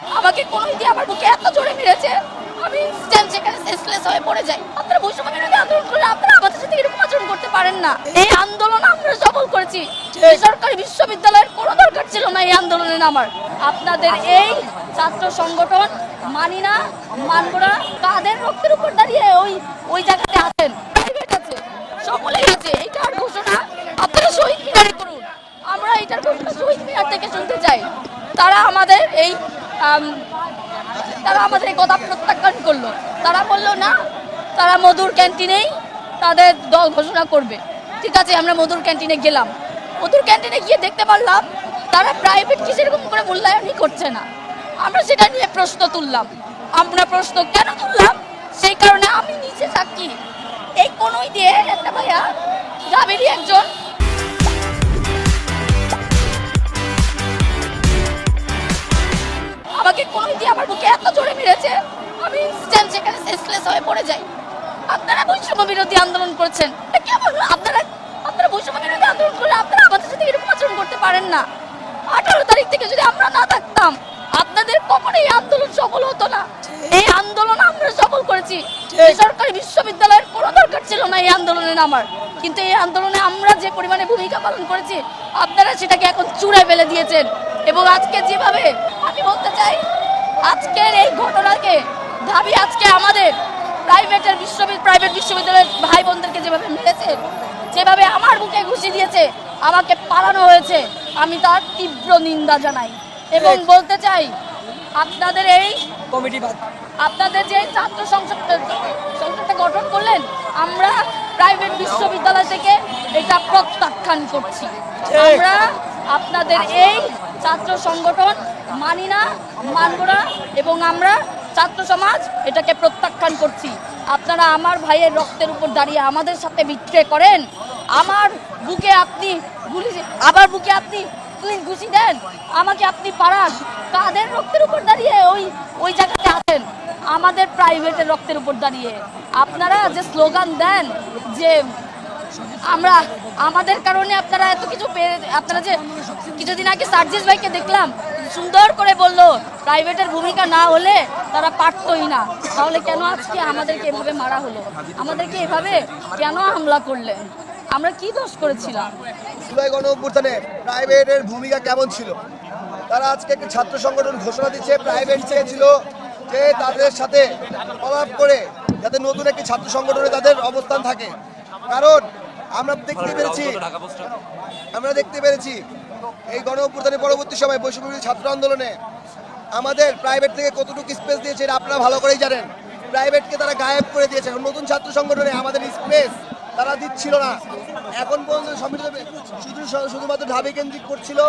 আমাকে কোনো দিয়ে আমার বুকে এত জোরে মেরেছে, আমি স্ট্যান্ড সেখানে সেন্সলেস হয়ে পড়ে যাই। আপনারা বৈষম্য বিরোধী আন্দোলন করে আপনারা আমাদের সাথে এরকম আচরণ করতে পারেন না। এই আন্দোলন আমরা সফল করেছি। বেসরকারি বিশ্ববিদ্যালয়ের কোনো দরকার ছিল না এই আন্দোলনে নামার আপনাদের এই ছাত্র সংগঠন মানি না, মানব না। কাদের রক্তের উপর দাঁড়িয়ে ওই ওই জায়গাতে আছেন। আছে সকলেই আছে। এটার ঘোষণা আপনারা শহীদ মিনারে করুন। আমরা এটার ঘোষণা শহীদ মিনার থেকে শুনতে চাই। তারা আমাদের এই তারা আমাদের এই কথা প্রত্যাখ্যান করল। তারা বলল, না, তারা মধুর ক্যান্টিনেই তাদের দল ঘোষণা করবে। ঠিক আছে, আমরা মধুর ক্যান্টিনে গেলাম। মধুর ক্যান্টিনে গিয়ে দেখতে পারলাম, তারা প্রাইভেট কি সেরকম করে মূল্যায়নই করছে না। আমরা সেটা নিয়ে প্রশ্ন তুললাম। আমরা প্রশ্ন কেন তুললাম? সেই কারণে আমি নিচে থাকি। এই কোনোই দিয়ে একটা ভাইয়া জাবেরি একজন দিয়ে আমার বুকে এত জোরে মেরেছে, আমি স্ট্যান্ড সেখানে সেন্সলেস হয়ে পড়ে যাই। আপনারা বৈষম্য বিরোধী আন্দোলন করছেন। কেমন আপনারা আপনারা বৈষম্য বিরোধী আন্দোলন করলে আপনারা আমাদের সাথে এরকম আচরণ করতে পারেন না। আঠারো তারিখ থেকে যদি আমরা না থাকতাম, আপনাদের কখনো এই আন্দোলন সফল হতো না। এই আন্দোলন আমরা সফল করেছি। বেসরকারি বিশ্ববিদ্যালয়ের কোনো দরকার ছিল না এই আন্দোলনে নামার। কিন্তু এই আন্দোলনে আমরা যে পরিমাণে ভূমিকা পালন করেছি, আপনারা সেটাকে এখন চূড়ায় ফেলে দিয়েছেন। এবং আজকে যেভাবে, আমি বলতে চাই আজকের এই ঘটনাকে ভাবি আজকে আমাদের প্রাইভেটের বিশ্ববিদ্যালয় প্রাইভেট বিশ্ববিদ্যালয়ের ভাই বোনদেরকে যেভাবে মেরেছে যেভাবে আমার বুকে ঘুষি দিয়েছে আমাকে পালানো হয়েছে আমি তার তীব্র নিন্দা জানাই এবং বলতে চাই আপনাদের এই কমিটি আপনাদের যে ছাত্র সংসদ সংসদটা গঠন করলেন আমরা প্রাইভেট বিশ্ববিদ্যালয় থেকে এটা প্রত্যাখ্যান করছি। আমরা আপনাদের এই ছাত্র সংগঠন মানি না এবং আমরা ছাত্র সমাজ এটাকে প্রত্যাখ্যান করছি। আপনারা আমার ভাইয়ের রক্তের উপর দাঁড়িয়ে আমাদের সাথে বিক্রে করেন। আমার বুকে আপনি গুলি, আবার বুকে আপনি ঘুষি দেন। আমাকে আপনি পাড়ান। কাদের রক্তের উপর দাঁড়িয়ে ওই ওই জায়গাতে আছেন? আমাদের প্রাইভেটের রক্তের উপর দাঁড়িয়ে। আপনারা যে স্লোগান দেন যে আমরা, আমাদের কারণে আপনারা এত কিছু আপনারা যে কিছুদিন আগে সার্জিস ভাইকে দেখলাম, সুন্দর করে বলল, প্রাইভেটের ভূমিকা না হলে তারা পারতই না। তাহলে কেন আজকে আমাদেরকে এভাবে মারা হলো? আমাদেরকে এভাবে কেন হামলা করলেন? আমরা কি দোষ করেছিলাম? জুলাই গণ প্রাইভেটের ভূমিকা কেমন ছিল? তারা আজকে একটি ছাত্র সংগঠন ঘোষণা দিচ্ছে, প্রাইভেট চেয়েছিল যে তাদের সাথে প্রলাপ করে যাতে নতুন একটি ছাত্র সংগঠনে তাদের অবস্থান থাকে। কারণ আমরা দেখতে পেরেছি। আমরা দেখতে পেরেছি এই গণ অভ্যুত্থানের পরবর্তী সময় বৈষম্যবিরোধী ছাত্র আন্দোলনে আমাদের প্রাইভেট থেকে কতটুকু স্পেস দিয়েছে এটা আপনারা ভালো করেই জানেন। প্রাইভেটকে তারা গায়েব করে দিয়েছে। এখন নতুন ছাত্র সংগঠনে আমাদের স্পেস তারা দিচ্ছিল না। এখন পর্যন্ত সম্মিলিত শুধু শুধুমাত্র ঢাবি কেন্দ্রিক করছিল।